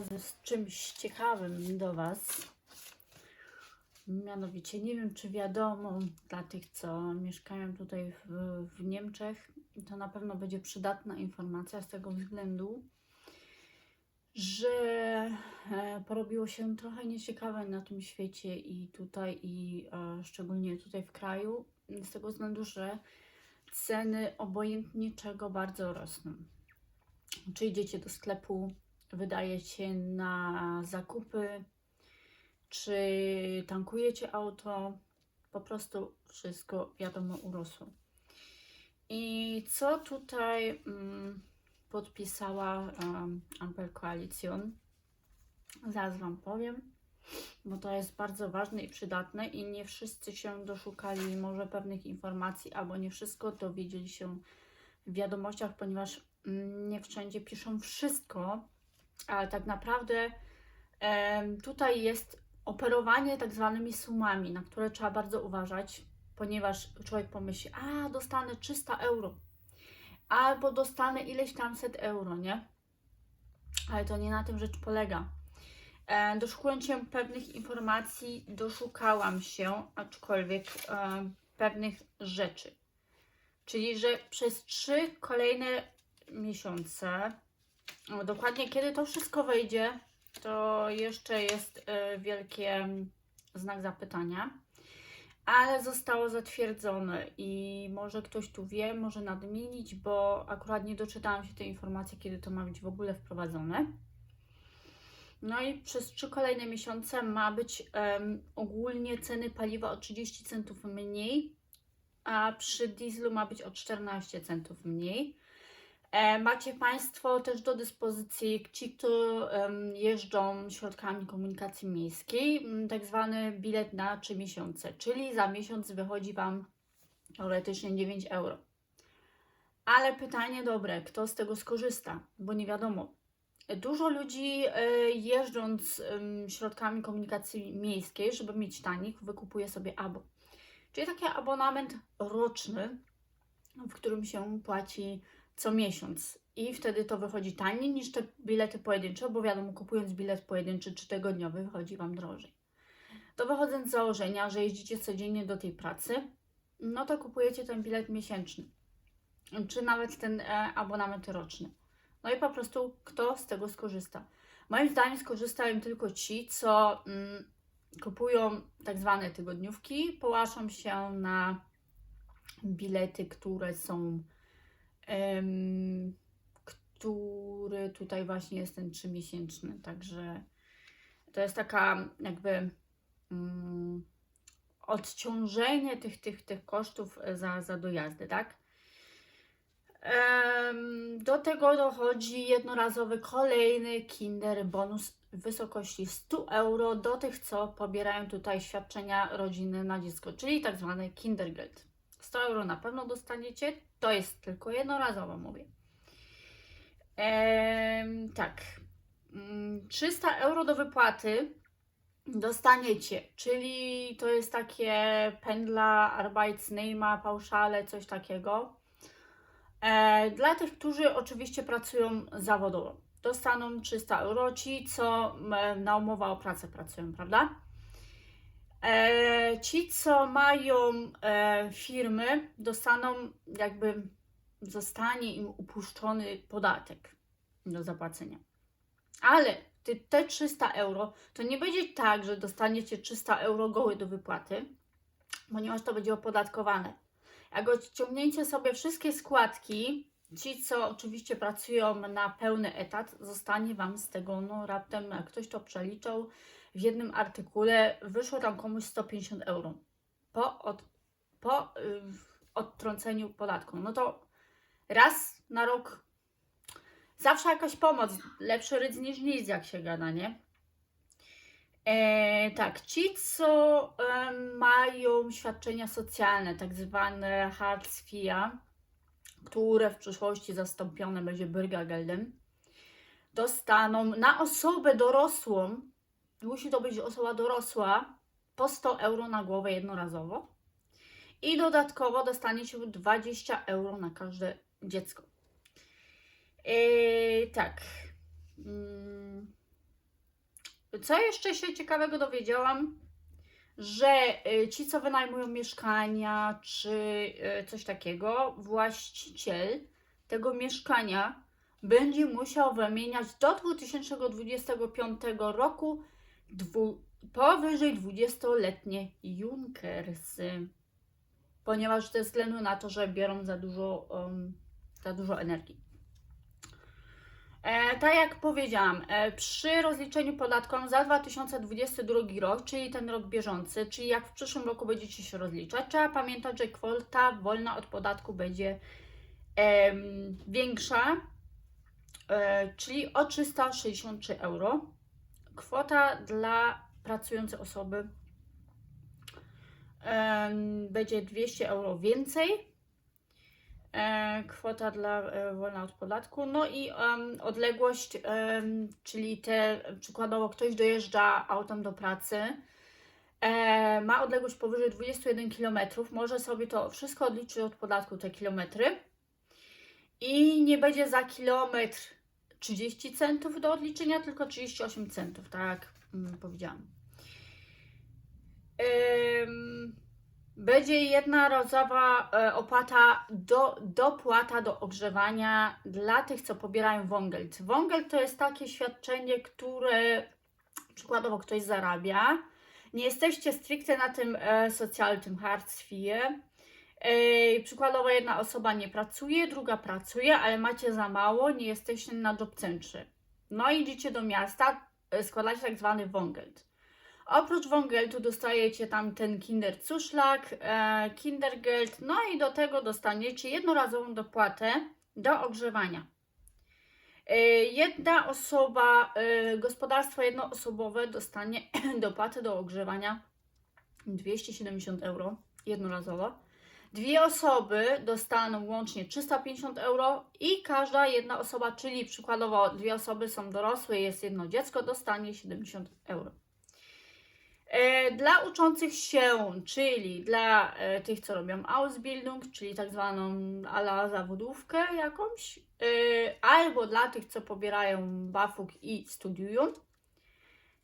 przychodzę z czymś ciekawym do Was. Mianowicie, nie wiem czy wiadomo dla tych, co mieszkają tutaj w, w Niemczech, to na pewno będzie przydatna informacja z tego względu, że e, porobiło się trochę nieciekawe na tym świecie i tutaj, i e, szczególnie tutaj w kraju, z tego względu, że ceny obojętniczego bardzo rosną. Czy idziecie do sklepu, wydajecie na zakupy, czy tankujecie auto, po prostu wszystko wiadomo urosło. I co tutaj mm, podpisała um, Ampel Koalicjon? Zaraz Wam powiem, bo to jest bardzo ważne i przydatne i nie wszyscy się doszukali może pewnych informacji, albo nie wszystko dowiedzieli się w wiadomościach, ponieważ mm, nie wszędzie piszą wszystko, ale tak naprawdę tutaj jest operowanie tak zwanymi sumami, na które trzeba bardzo uważać, ponieważ człowiek pomyśli, a dostanę 300 euro, albo dostanę ileś tam set euro, nie? Ale to nie na tym rzecz polega. E, doszukując się pewnych informacji, doszukałam się, aczkolwiek e, pewnych rzeczy. Czyli, że przez trzy kolejne miesiące, dokładnie kiedy to wszystko wejdzie, to jeszcze jest e, wielkie mm, znak zapytania, ale zostało zatwierdzone i może ktoś tu wie, może nadmienić, bo akurat nie doczytałam się tej informacji, kiedy to ma być w ogóle wprowadzone. No i przez trzy kolejne miesiące ma być em, ogólnie ceny paliwa o 30 centów mniej, a przy dieslu ma być o 14 centów mniej. E, macie Państwo też do dyspozycji ci, em, jeżdżą środkami komunikacji miejskiej, tak zwany bilet na 3 miesiące, czyli za miesiąc wychodzi Wam teoretycznie 9 euro. Ale pytanie dobre, kto z tego skorzysta? Bo nie wiadomo. Dużo ludzi e, jeżdżąc środkami komunikacji miejskiej, żeby mieć tanik, wykupuje sobie abo. Czyli taki abonament roczny, w którym się płaci co miesiąc. I wtedy to wychodzi taniej niż te bilety pojedyncze, bo wiadomo, kupując bilet pojedynczy czy tygodniowy wychodzi Wam drożej. To wychodząc z założenia, że jeździcie codziennie do tej pracy, no to kupujecie ten bilet miesięczny, czy nawet ten e, abonament roczny. No i po prostu kto z tego skorzysta? Moim zdaniem skorzystają tylko ci, co mm, kupują tak zwane tygodniówki, połaszą się na bilety, które są który tutaj właśnie jest ten trzymiesięczny, także to jest taka jakby mm, odciążenie tych, tych, tych kosztów za, za dojazdy, tak? Do tego dochodzi jednorazowy kolejny Kinder bonus w wysokości 100 euro do tych, co pobierają tutaj świadczenia rodziny na dziecko, czyli tak zwane Kindergeld. 100 euro na pewno dostaniecie, to jest tylko jednorazowo, mówię. Tak, Mm, 300 euro do wypłaty dostaniecie, czyli to jest takie Pendla, Arbeitsnehmer, Pauszale, coś takiego. E, dla tych, którzy oczywiście pracują zawodowo, dostaną 300 euro, ci co na umowę o pracę pracują, prawda? E, ci, co mają e, firmy, dostaną jakby, zostanie im upuszczony podatek do zapłacenia. Ale te 300 euro, to nie będzie tak, że dostaniecie 300 euro goły do wypłaty, ponieważ to będzie opodatkowane. Jak odciągnięcie sobie wszystkie składki, ci, co oczywiście pracują na pełny etat, zostanie Wam z tego, no raptem, jak ktoś to przeliczał, w jednym artykule wyszło tam komuś 150 euro po, od, po y, odtrąceniu podatku. No to raz na rok zawsze jakaś pomoc, lepszy rydz niż nic, jak się gada, nie? E, tak, ci, co mają świadczenia socjalne, tak zwane Hartz IV, które w przyszłości zastąpione będzie Bürgergeldem, dostaną na osobę dorosłą, musi to być osoba dorosła, po 100 euro na głowę jednorazowo i dodatkowo dostaniecie 20 euro na każde dziecko. E, tak. Mm. co jeszcze się ciekawego dowiedziałam, że y, ci, co wynajmują mieszkania czy y, coś takiego, właściciel tego mieszkania będzie musiał wymieniać do 2025 roku dwu, powyżej 20-letnie Junkersy, ponieważ ze względu na to, że biorą za dużo, um, za dużo energii. E, tak jak powiedziałam, e, przy rozliczeniu podatkowym za 2022 rok, czyli ten rok bieżący, czyli jak w przyszłym roku będziecie się rozliczać, trzeba pamiętać, że kwota wolna od podatku będzie em, większa, e, czyli o 363 euro. Kwota dla pracującej osoby będzie 200 euro więcej. Kwota dla e, wolna od podatku. No i odległość, czyli te przykładowo ktoś dojeżdża autem do pracy, ma odległość powyżej 21 km, może sobie to wszystko odliczyć od podatku te kilometry i nie będzie za kilometr 30 centów do odliczenia, tylko 38 centów, tak mm, powiedziałam. Będzie jednorazowa e, opłata do, dopłata do ogrzewania dla tych, co pobierają wągel. Wągel to jest takie świadczenie, które przykładowo ktoś zarabia. Nie jesteście stricte na tym e, socjalnym harstwie. Przykładowo jedna osoba nie pracuje, druga pracuje, ale macie za mało, nie jesteście na job. No i idziecie do miasta, e, składacie tak zwany wągeld. Oprócz wągeltu dostajecie tam ten Kinderzuschlag, e, Kindergeld, no i do tego dostaniecie jednorazową dopłatę do ogrzewania. E, jedna osoba, e, gospodarstwo jednoosobowe dostanie dopłatę do ogrzewania 270 euro jednorazowo. Dwie osoby dostaną łącznie 350 euro i każda jedna osoba, czyli przykładowo dwie osoby są dorosłe, jest jedno dziecko, dostanie 70 euro. E, Dla uczących się, czyli dla e, tych, co robią Ausbildung, czyli tak zwaną ala zawodówkę jakąś, e, albo dla tych, co pobierają BAföG i studiują,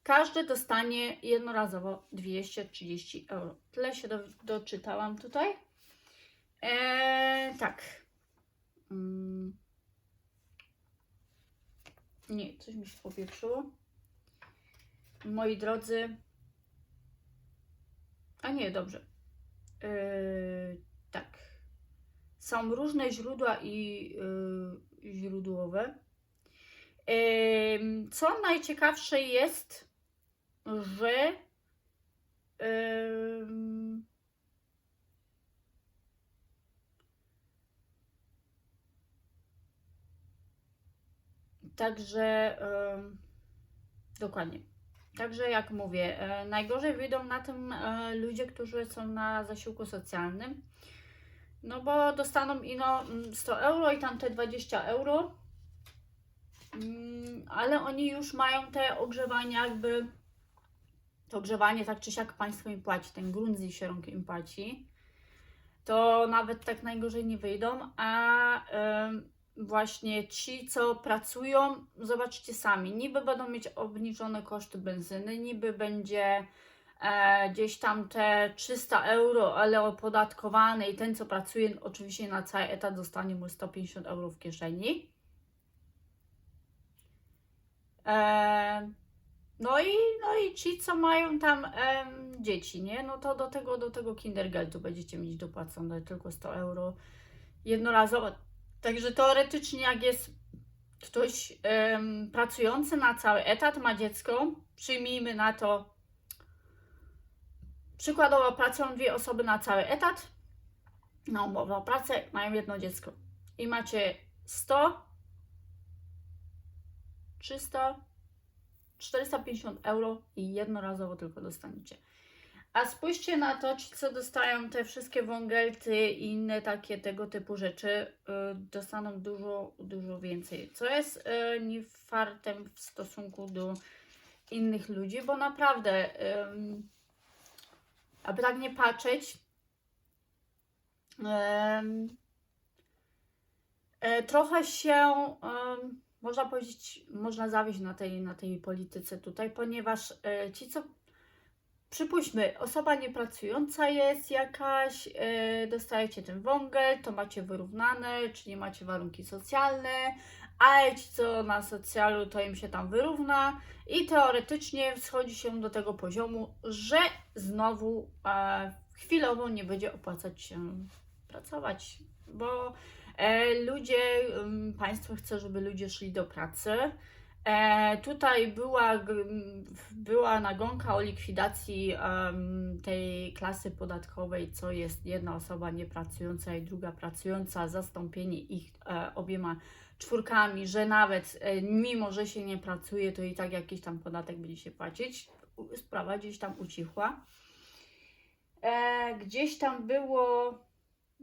każdy dostanie jednorazowo 230 euro. Tyle się do, doczytałam tutaj. E, tak. Mm. Nie, coś mi się popieprzyło. Moi drodzy, a nie, dobrze. Yy, tak. Są różne źródła i yy, źródłowe. Yy, co najciekawsze jest, że yy, Także dokładnie. Także jak mówię, e, najgorzej wyjdą na tym e, ludzie, którzy są na zasiłku socjalnym. No bo dostaną ino mm, 100 euro i tam te 20 euro. Mm, Ale oni już mają te ogrzewania jakby to ogrzewanie tak czy siak państwo im płaci, ten grunt z się im płaci. To nawet tak najgorzej nie wyjdą, a właśnie ci, co pracują, zobaczcie sami, niby będą mieć obniżone koszty benzyny, niby będzie e, gdzieś tam te 300 euro, ale opodatkowane i ten, co pracuje, oczywiście na cały etat dostanie mu 150 euro w kieszeni. E, no i, no i ci, co mają tam em, dzieci, nie? No to do tego, do tego kindergeltu będziecie mieć dopłacone tylko 100 euro jednorazowo. Także teoretycznie, jak jest ktoś em, pracujący na cały etat, ma dziecko, przyjmijmy na to, przykładowo pracują dwie osoby na cały etat, na umowę o pracę, mają jedno dziecko i macie 100, 300, 450 euro i jednorazowo tylko dostaniecie. A spójrzcie na to, ci co dostają te wszystkie wągelty i inne takie tego typu rzeczy, y, dostaną dużo, dużo więcej. Co jest y, nie fartem w stosunku do innych ludzi, bo naprawdę, ym, aby tak nie patrzeć, ym, e, trochę się ym, można powiedzieć, można zawieść na tej, na tej polityce tutaj, ponieważ e, ci, co przypuśćmy, osoba niepracująca jest jakaś, e, dostajecie ten wągel, to macie wyrównane, czyli macie warunki socjalne, a ci, co na socjalu, to im się tam wyrówna i teoretycznie schodzi się do tego poziomu, że znowu e, chwilowo nie będzie opłacać się pracować, bo e, ludzie, państwo chce, żeby ludzie szli do pracy. E, tutaj była, była nagonka o likwidacji em, tej klasy podatkowej, co jest jedna osoba niepracująca i druga pracująca, zastąpienie ich e, obiema czwórkami, że nawet e, mimo, że się nie pracuje, to i tak jakiś tam podatek będzie się płacić. Sprawa gdzieś tam ucichła. E, gdzieś tam było.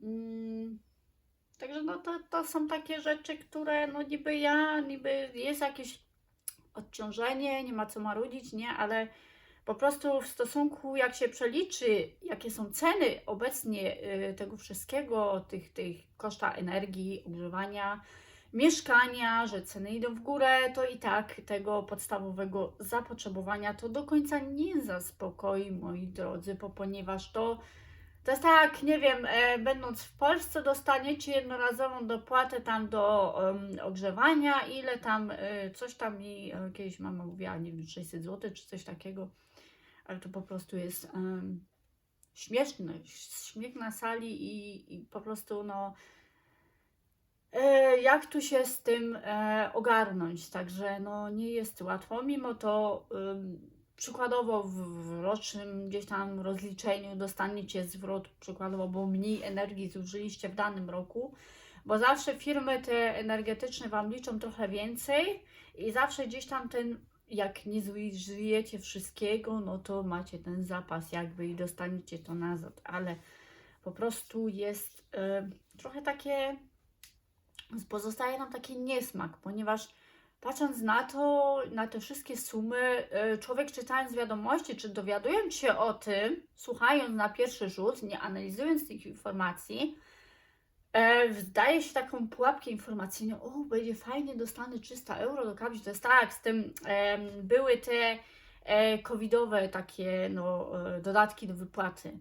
Mm, także no to, to są takie rzeczy, które no niby ja, niby jest jakieś odciążenie, nie ma co marudzić, nie, ale po prostu w stosunku jak się przeliczy, jakie są ceny obecnie y, tego wszystkiego, tych, tych koszta energii, ogrzewania, mieszkania, że ceny idą w górę, to i tak tego podstawowego zapotrzebowania to do końca nie zaspokoi, moi drodzy, bo ponieważ to to jest tak, nie wiem, e, będąc w Polsce dostaniecie jednorazową dopłatę tam do em, ogrzewania, ile tam, e, coś tam mi e, kiedyś mama mówiła, nie wiem, 600 zł czy coś takiego, ale to po prostu jest em, śmieszne, śmiech na sali i, i po prostu no jak tu się z tym e, ogarnąć, także no nie jest łatwo, mimo to ym, przykładowo w, rocznym gdzieś tam rozliczeniu dostaniecie zwrot przykładowo, bo mniej energii zużyliście w danym roku, bo zawsze firmy te energetyczne Wam liczą trochę więcej i zawsze gdzieś tam ten, jak nie zużyjecie wszystkiego, no to macie ten zapas jakby i dostaniecie to nazad, ale po prostu jest e, trochę takie, pozostaje nam taki niesmak, ponieważ patrząc na to, na te wszystkie sumy, y, człowiek czytając wiadomości, czy dowiadując się o tym, słuchając na pierwszy rzut, nie analizując tych informacji, e, zdaje się taką pułapkę informacyjną, o, będzie fajnie, dostanę 300 euro do kapci. To jest tak, z tym były te e, covidowe takie no, e, dodatki do wypłaty.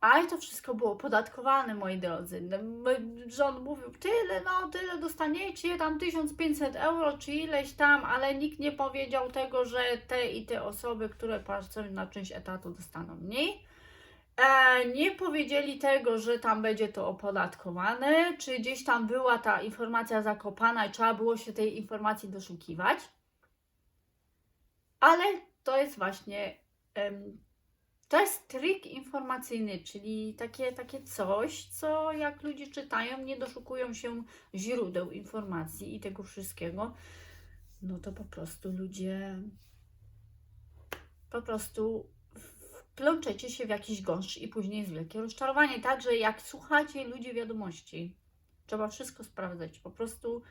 A i to wszystko było podatkowane, moi drodzy. No, Rząd mówił, tyle, no tyle dostaniecie, tam 1500 euro czy ileś tam, ale nikt nie powiedział tego, że te i te osoby, które pracują na część etatu dostaną mniej. E, nie powiedzieli tego, że tam będzie to opodatkowane, czy gdzieś tam była ta informacja zakopana i trzeba było się tej informacji doszukiwać. Ale to jest właśnie em, to jest trik informacyjny, czyli takie, takie coś, co jak ludzie czytają, nie doszukują się źródeł informacji i tego wszystkiego, no to po prostu ludzie po prostu wplączecie się w jakiś gąszcz i później jest wielkie rozczarowanie. Także jak słuchacie ludzi wiadomości, trzeba wszystko sprawdzać. Po prostu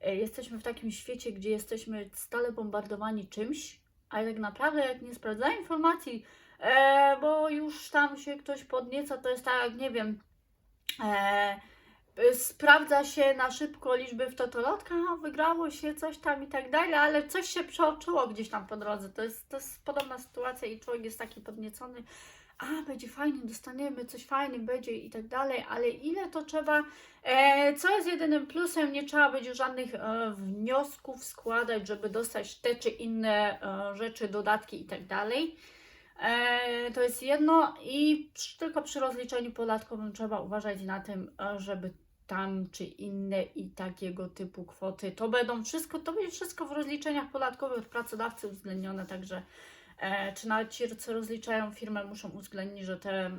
e, jesteśmy w takim świecie, gdzie jesteśmy stale bombardowani czymś, a tak naprawdę jak nie sprawdzają informacji, e, bo już tam się ktoś podnieca, to jest tak, nie wiem, e, sprawdza się na szybko liczby w totolotka, a wygrało się coś tam i tak dalej, ale coś się przeoczyło gdzieś tam po drodze. To jest, to jest podobna sytuacja i człowiek jest taki podniecony, a będzie fajnie, dostaniemy coś fajnie, będzie i tak dalej, ale ile to trzeba, e, co jest jedynym plusem, nie trzeba będzie żadnych e, wniosków składać, żeby dostać te czy inne e, rzeczy, dodatki i tak dalej. E, to jest jedno i przy, tylko przy rozliczeniu podatkowym trzeba uważać na tym, e, żeby tam czy inne i takiego typu kwoty, to będą wszystko, to będzie wszystko w rozliczeniach podatkowych pracodawcy uwzględnione, także czy nawet ci, co rozliczają firmę, muszą uwzględnić, że te,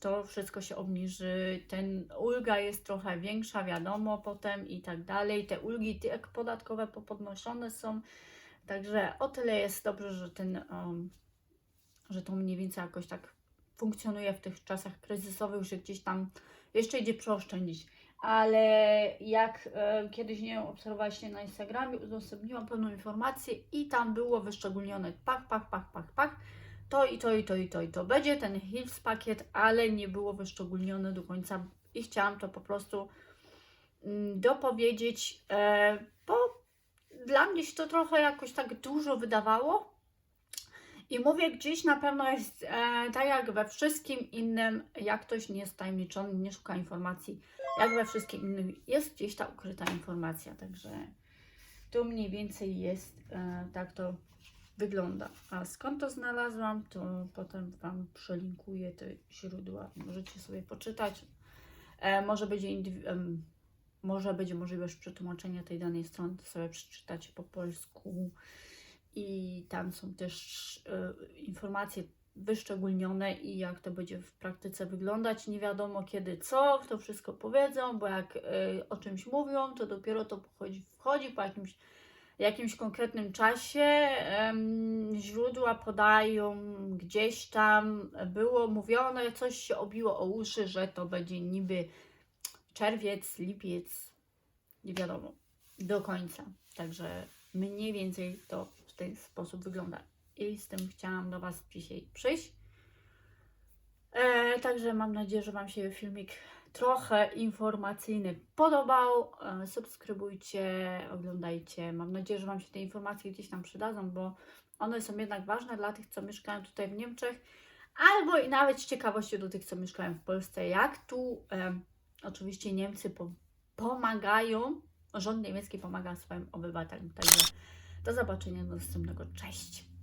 to wszystko się obniży, ten ulga jest trochę większa, wiadomo, potem i tak dalej, te ulgi jak podatkowe popodnoszone są, także o tyle jest dobrze, że ten um, że to mniej więcej jakoś tak funkcjonuje w tych czasach kryzysowych, że gdzieś tam jeszcze idzie przeoszczędzić. Ale jak e, kiedyś, nie wiem, obserwowaliście na Instagramie, udostępniłam pewną informację i tam było wyszczególnione pach, pach, pach, pach, pach, to i to i to i to i to będzie ten Hills pakiet, ale nie było wyszczególnione do końca i chciałam to po prostu mm, dopowiedzieć, e, bo dla mnie się to trochę jakoś tak dużo wydawało. I mówię, gdzieś na pewno jest e, tak jak we wszystkim innym, jak ktoś nie jest tajemniczony, nie szuka informacji, jak we wszystkim innym jest gdzieś ta ukryta informacja. Także tu mniej więcej jest, e, tak to wygląda. A skąd to znalazłam, to potem Wam przelinkuję te źródła. Możecie sobie poczytać. E, może, będzie może będzie możliwość przetłumaczenia tej danej strony, to sobie przeczytać po polsku. I tam są też e, informacje wyszczególnione i jak to będzie w praktyce wyglądać. Nie wiadomo kiedy co, to wszystko powiedzą, bo jak e, o czymś mówią, to dopiero to wchodzi, wchodzi po jakimś jakimś konkretnym czasie. Źródła podają gdzieś tam, było mówione, coś się obiło o uszy, że to będzie niby czerwiec, lipiec, nie wiadomo do końca. Także mniej więcej to w ten sposób wygląda. I z tym chciałam do Was dzisiaj przyjść. E, także mam nadzieję, że Wam się filmik trochę informacyjny podobał. E, subskrybujcie, oglądajcie. Mam nadzieję, że Wam się te informacje gdzieś tam przydadzą, bo one są jednak ważne dla tych, co mieszkają tutaj w Niemczech, albo i nawet z ciekawości do tych, co mieszkają w Polsce, jak tu e, oczywiście Niemcy po, pomagają, rząd niemiecki pomaga swoim obywatelom. Także do zobaczenia do następnego. Cześć!